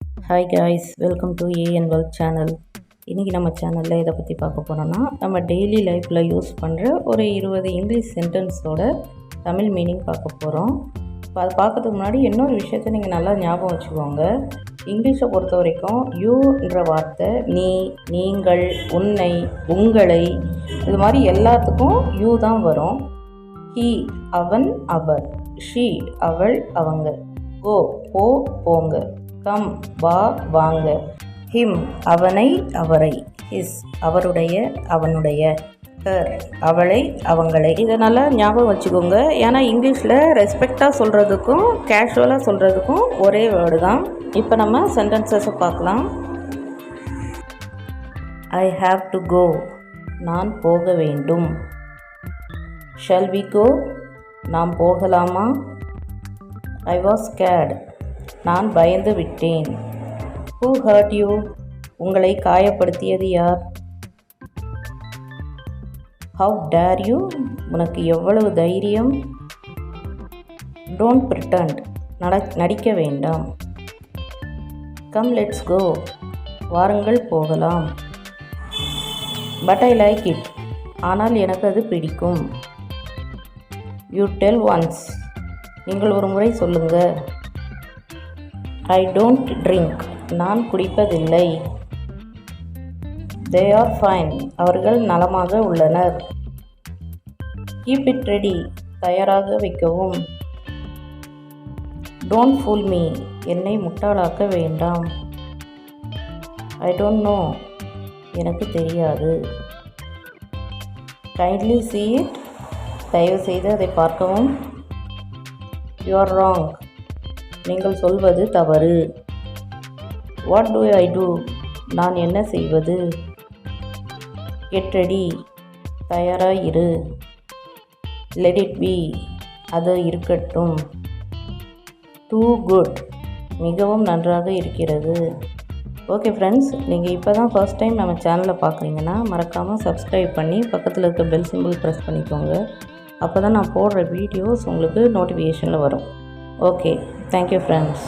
Hi guys welcome to A N wealth channel இன்றைக்கி நம்ம சேனலில் இதை பற்றி பார்க்க போகிறோன்னா நம்ம டெய்லி லைஃப்பில் யூஸ் பண்ணுற ஒரு இருபது இங்கிலீஷ் சென்டென்ஸோட தமிழ் மீனிங் பார்க்க போகிறோம் இப்போ அது பார்க்கறதுக்கு முன்னாடி இன்னொரு விஷயத்தை நீங்கள் நல்லா ஞாபகம் வச்சுக்கோங்க. இங்கிலீஷை பொறுத்த வரைக்கும் யூன்ற வார்த்தை நீ நீங்கள் உன்னை உங்களை இது மாதிரி எல்லாத்துக்கும் யூ தான் வரும். ஹீ அவன் அவர். ஷீ அவள் அவங்க. கோ போ போங்க. கம் வா வாங்க. ஹிம் அவனை அவரை. ஹிஸ் அவருடைய அவனுடைய. ஹர் அவளை அவங்களை. இதை நல்லா ஞாபகம் வச்சுக்கோங்க. ஏன்னா இங்கிலீஷில் ரெஸ்பெக்டாக சொல்கிறதுக்கும் கேஷுவலாக சொல்கிறதுக்கும் ஒரே வேர்டு தான். இப்போ நம்ம சென்டென்சஸை பார்க்கலாம். ஐ ஹாவ் டு கோ நான் போக வேண்டும். ஷல் வி கோ நாம் போகலாமா? ஐ வாஸ் கேட் நான் பயந்து விட்டேன். ஹூ ஹர்ட் யூ உங்களை காயப்படுத்தியது யார்? ஹவ் டேர் யூ உனக்கு எவ்வளவு தைரியம்? டோன்ட் பிரிட்டண்ட் நட நடிக்க வேண்டாம். கம் லெட்ஸ் கோ வாருங்கள் போகலாம். பட் ஐ லைக் இட் ஆனால் எனக்கு அது பிடிக்கும். யூ டெல் ஒன்ஸ் நீங்கள் ஒரு முறை சொல்லுங்கள் ஐ டோன்ட் ட்ரிங்க் நான் குடிப்பதில்லை. தே ஆர் ஃபைன் அவர்கள் நலமாக உள்ளனர். கீப் இட் ரெடி தயாராக வைக்கவும். டோன்ட் ஃபூல் மீ என்னை முட்டாளாக்க வேண்டாம். ஐ டோன்ட் நோ எனக்கு தெரியாது. கைண்ட்லி சீ இட் தயவுசெய்து அதை பார்க்கவும். யூ ஆர் ராங் நீங்கள் சொல்வது தவறு. வாட் டு ஐ டூ நான் என்ன செய்வது? கெட் தயாராக இரு. லெட் இட் பி அது இருக்கட்டும். டூ குட் மிகவும் நன்றாக இருக்கிறது. ஓகே ஃப்ரெண்ட்ஸ் நீங்கள் இப்போ தான் ஃபர்ஸ்ட் டைம் நம்ம சேனலை பார்க்குறீங்கன்னா மறக்காமல் சப்ஸ்கிரைப் பண்ணி பக்கத்தில் இருக்க பெல் சிம்பிள் ப்ரெஸ் பண்ணிக்கோங்க. அப்போ தான் நான் போடுற வீடியோஸ் உங்களுக்கு நோட்டிஃபிகேஷனில் வரும். Okay thank you friends